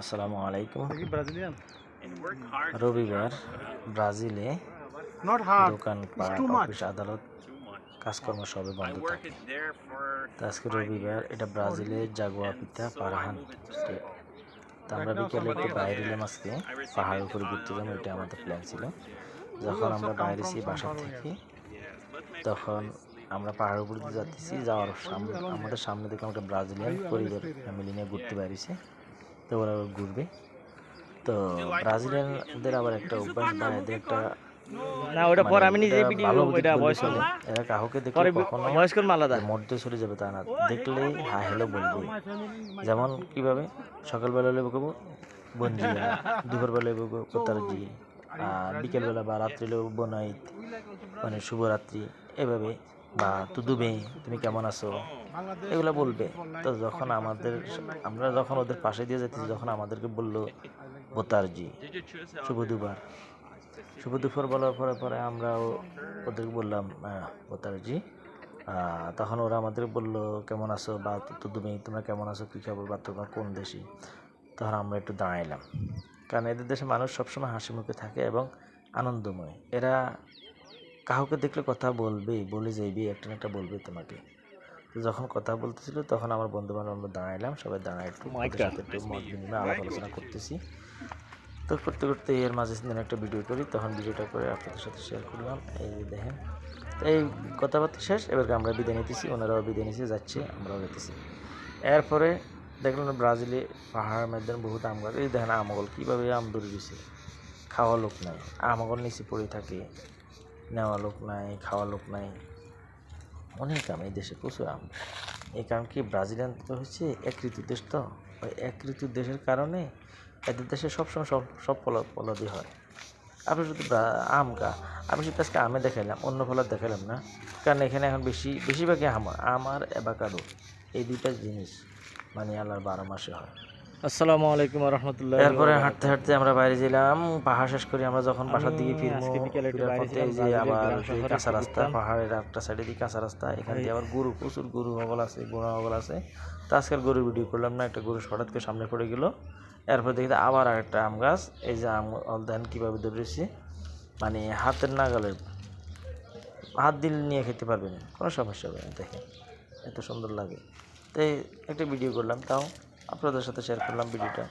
আসসালামু আলাইকুম। রবিবার ব্রাজিলে নট হার্ড দোকান It's অফিস আদালত কাজকর্ম সবে বন্ধ থাকে। আজকে রবিবার এটা ব্রাজিলের জাগুয়া পিতা পারাহান তো। আমরা বিকেলে একটু বাইরে এলাম আজকে পাহাড়ের উপরে ঘুরতে যাব এটা আমাদের প্ল্যান ছিল। যখন আমরা বাইরে এসেছি বাসা থেকে তখন আমরা পাহাড়ের উপর যাচ্ছি যাওয়ার সামনে আমাদের সামনে দেখলাম একটা ব্রাজিলিয়ান পরিবার ফ্যামিলি নিয়ে ঘুরতে বাইরেছে তো ওরা ঘুরবে। তো ব্রাজিলিয়ানদের আবার একটা অভ্যাস বা এদের একটা না ওটা পর মানে আমি নিজে এটা ভিডিও ভয়েস চলে। এরা কাউকে দেখলে কখনো ভয়েস আলাদা মধ্যে চলে যাবে তা না। দেখলেই হা হ্যালো বলবে। যেমন কীভাবে? সকালবেলা হলে বলব বঞ্জি দুপুরবেলা বলব কোতারজি আর বিকেলবেলা বা রাত্রি বনাইত মানে শুভরাত্রি এভাবে বা তুদুবে তুমি কেমন আছো? এগুলো বলবে। তো যখন আমাদের, আমরা যখন ওদের পাশে দিয়ে যেতেছি যখন আমাদেরকে বলল, বোতারজি, শুভ দুবার। শুভ দুপুর বলার পরে পরে আমরাও ওদেরকে বললাম বোতারজি তখন ওরা আমাদের বলল, কেমন আছো? বা, তো তুমি তোমরা কেমন আছো? কী খবর? বা, তোমরা কোন দেশি? তখন আমরা একটু দাঁড়াইলাম। কারণ এদের দেশে মানুষ সবসময় হাসি মুখে থাকে এবং আনন্দময়। এরা কাউকে দেখলে কথা বলবেই বলে যাইবি একটা না একটা বলবে তোমাকে। তো যখন কথা বলতেছিল তখন আমার বন্ধু বান্ধব আমরা দাঁড়াইলাম সবাই দাঁড়ায় একটু সাথে একটু মত বিনিময় আলাপ আলোচনা করতেছি। তো করতে করতে এর মাঝে দিন একটা ভিডিও করি তখন ভিডিওটা করে আপনাদের সাথে শেয়ার করলাম। এই যে দেখেন তো এই কথাবার্তা শেষ এবারকে আমরা বিদায় নিতেছি ওনারাও বিদায় নিতে যাচ্ছে আমরাও যেতেছি এরপরে দেখলাম ব্রাজিলে পাহাড়ের মধ্যে বহুত আম গাছ এই দেখেন আমগল কীভাবে আম ধরে দিছে খাওয়া লোক নাই আমগল নিচে পড়ে থাকে। নেওয়া লোক নাই, খাওয়া লোক নাই। অনেক আম এই দেশে, প্রচুর আম। এই কারণ কি ব্রাজিলিয়ান তো হচ্ছে এক ঋতু দেশ তো। ওই এক ঋতু দেশের কারণে এদের দেশে সবসময় সব সব ফল, ফলাদি হয়। আপনি শুধু আম গা, আমি শুধু আজকে আমে দেখাইলাম, অন্য ফলার দেখাইলাম না। কারণ এখানে এখন বেশি, বেশিরভাগই আম হয়। আম আর অ্যাভাকাডো। এই দুইটা জিনিস মানে আল্লাহর বারো মাসে হয়। আসসালামু আলাইকুম রহমতুল্লাহ এরপরে হাঁটতে হাঁটতে আমরা বাইরে গেলাম পাহাড় শেষ করি আমরা যখন বাসার দিকে ফিরবো একটু পথে যে আবার কাঁচা রাস্তা পাহাড়ের একটা সাইডে দিয়ে কাঁচা রাস্তা এখান দিয়ে আবার গরু প্রচুর গরু হগল আছে গোড়া হগল আছে। তো আজকাল গরু ভিডিও করলাম না একটা গরু হঠাৎ করে সামনে পড়ে গেল। এরপর দেখি আবার আরেকটা আম গাছ এই যে আম অল দেন কীভাবে ধরেছি মানে হাতের নাগালের হাত দিলে নিয়ে খেতে পারবেন কোনো সমস্যা হবে না দেখেন এত সুন্দর লাগে। তো এই একটা ভিডিও করলাম তাও আপনাদের সাথে শেয়ার করলাম ভিডিওটা